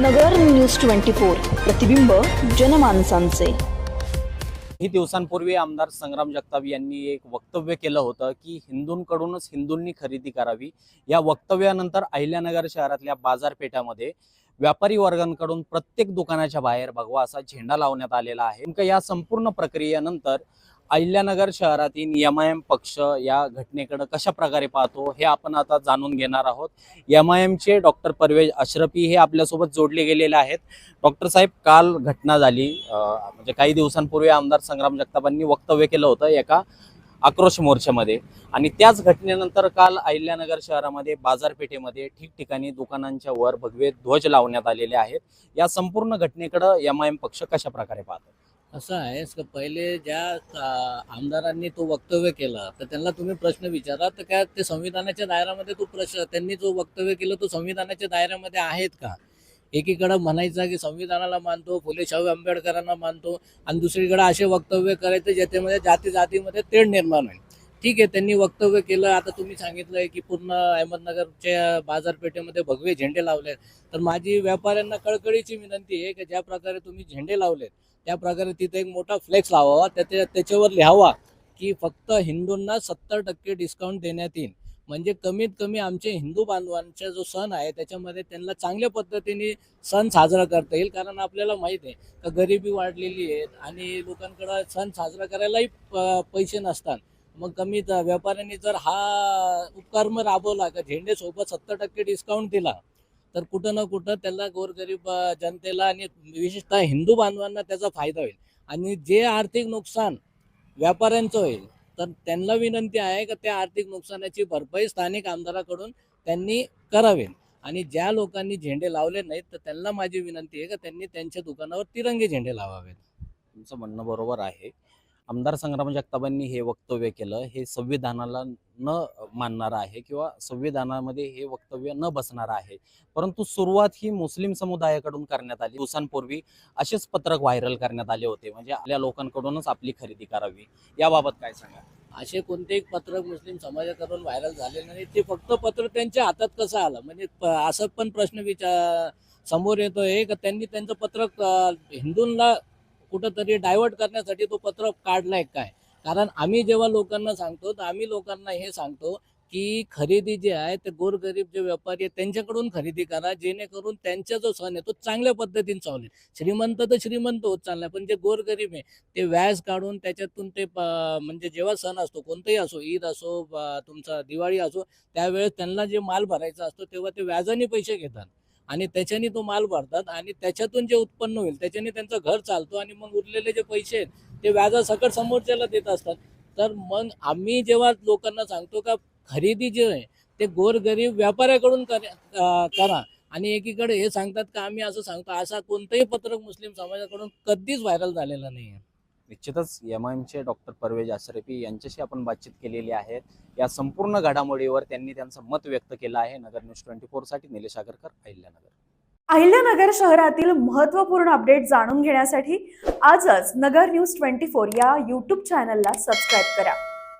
नगर news twenty four प्रतिबिंब जनमानसांचे. काही दिवसांपूर्वी आमदार संग्राम जगताप यांनी एक वक्तव्य केलं होतं की हिंदूंकडूनच हिंदूंनी खरेदी करावी. या वक्तव्यानंतर अहिल्यानगर शहरातल्या बाजारपेठामध्ये व्यापारी वर्गांकडून प्रत्येक दुकानाच्या बाहेर भगवा असा झेंडा लावण्यात आलेला आहे. नेमकं या संपूर्ण प्रक्रियेनंतर अहिल्यानगर शहरातील एम आय एम पक्ष या घटनेकडे कशा प्रकारे पाहतो हे आपण आता जाणून घेणार आहोत. एम आय एमचे डॉक्टर परवेज अशरफी हे आपल्यासोबत जोडले गेलेले आहेत. डॉक्टर साहेब काल घटना झाली. म्हणजे काही दिवसांपूर्वी आमदार संग्राम जगतापांनी वक्तव्य केलं होतं एका आक्रोश मोर्चामध्ये. आणि त्याच घटनेनंतर काल अहिल्यानगर शहरामध्ये बाजारपेठेमध्ये ठिकठिकाणी दुकानांच्या वर भगवे ध्वज लावण्यात आलेले आहेत. या संपूर्ण घटनेकडे एम आय एम पक्ष कशा प्रकारे पाहतो? असं आहे पहिले ज्या आ, आमदारांनी तो वक्तव्य केला तर त्यांना तुम्ही प्रश्न विचारा तर काय ते संविधानाच्या दायऱ्यामध्ये तो प्रश्न त्यांनी जो वक्तव्य केलं तो संविधानाच्या दायऱ्यामध्ये आहेत का? एकीकडं म्हणायचं की संविधानाला मानतो फुले शाहू आंबेडकरांना मानतो आणि दुसरीकडे असे वक्तव्य करायचे ज्याच्यामध्ये जाती जातीमध्ये तेढ निर्माण होईल. ठीक आहे त्यांनी वक्तव्य केलं. आता तुम्ही सांगितलंय की पूर्ण अहमदनगरच्या बाजारपेठेमध्ये भगवे झेंडे लावले तर माझी व्यापाऱ्यांना कळकळीची विनंती आहे की ज्या प्रकारे तुम्ही झेंडे लावलेत त्या प्रकारे तिथे एक मोठा फ्लेक्स लावावा. त्याच्या त्याच्यावर लिहावा की फक्त हिंदूंना सत्तर टक्के डिस्काउंट देण्यात येईल. म्हणजे कमीत कमी आमचे हिंदू बांधवांचा जो सण आहे त्याच्यामध्ये त्यांना चांगल्या पद्धतीने सण साजरा करता येईल. कारण आपल्याला माहीत आहे का गरिबी वाढलेली आहे आणि लोकांकडं सण साजरा करायलाही प- पैसे नसतात. मग कमी व्यापाऱ्यांनी जर हा उपक्रम राबवला का झेंडेसोबत सत्तर टक्के डिस्काउंट दिला तर कुठं ना कुठं त्याला गोरगरीब जनतेला आणि विशेषतः हिंदू बांधवांना त्याचा फायदा होईल. आणि जे आर्थिक नुकसान व्यापाऱ्यांचं होईल तर त्यांना विनंती आहे का त्या आर्थिक नुकसानाची भरपाई स्थानिक आमदाराकडून त्यांनी करावी. आणि ज्या लोकांनी झेंडे लावले नाहीत तर त्यांना माझी विनंती आहे का त्यांनी त्यांच्या दुकानावर तिरंगी झेंडे लावावेत. तुमचं म्हणणं बरोबर आहे. आमदार संग्राम जगतापांनी हे वक्तव्य केलं हे संविधानाला न मानणार आहे किंवा संविधानामध्ये हे वक्तव्य न बसणार आहे. परंतु सुरुवात ही मुस्लिम समुदायाकडून करण्यात आली. दिवसांपूर्वी असेच पत्रक व्हायरल करण्यात आले होते. म्हणजे आपल्या लोकांकडूनच आपली खरेदी करावी. याबाबत काय सांगा असे कोणतेही पत्रक मुस्लिम समाजाकडून व्हायरल झाले नाही. ते फक्त पत्र त्यांच्या हातात कसं आलं? म्हणजे असं पण प्रश्न विचार समोर येतोय का? त्यांनी त्यांचं पत्रक हिंदूंना कुठंतरी डायव्हर्ट करण्यासाठी तो पत्र काढलाय काय? कारण आम्ही जेव्हा लोकांना सांगतो तर आम्ही लोकांना हे सांगतो की खरेदी जे आहे ते गोरगरीब जे व्यापारी आहेत त्यांच्याकडून खरेदी करा जेणेकरून त्यांचा जो सण आहे तो चांगल्या पद्धतीने चालेल श्रीमंत तर श्रीमंत होत चाललाय पण जे गोरगरीब आहे ते व्याज काढून त्याच्यातून ते म्हणजे जेव्हा सण असतो कोणताही असो ईद असो तुमचा दिवाळी असो त्यावेळेस त्यांना जे माल भरायचा असतो तेव्हा ते व्याजाने पैसे घेतात. आणि त्याच्याने तो माल भरतात आणि त्याच्यातून जे उत्पन्न होईल त्याच्याने त्यांचं घर चालतो आणि मग उरलेले जे पैसे आहेत ते व्याजासकट समोरच्याला देत असतात. तर मग आम्ही जेव्हा लोकांना सांगतो का खरेदी जे आहे ते गोरगरीब व्यापाऱ्याकडून करा आणि एकीकडे हे सांगतात का आम्ही असं सांगतो असा कोणतंही पत्रक मुस्लिम समाजाकडून कधीच व्हायरल झालेला नाही आहे निश्चितच एम आय एमचे डॉक्टर परवेज अशरफी यांच्याशी आपण बातचीत केलेली आहे. या संपूर्ण घडामोडीवर त्यांनी त्यांचं मत व्यक्त केलं आहे. नगर न्यूज ट्वेंटी फोरसाठी निलेश आगरकर अहिल्यानगर. अहिल्यानगर शहरातील महत्त्वपूर्ण अपडेट जाणून घेण्यासाठी आजच नगर न्यूज ट्वेंटी फोर या यूट्यूब चॅनलला सबस्क्राईब करा.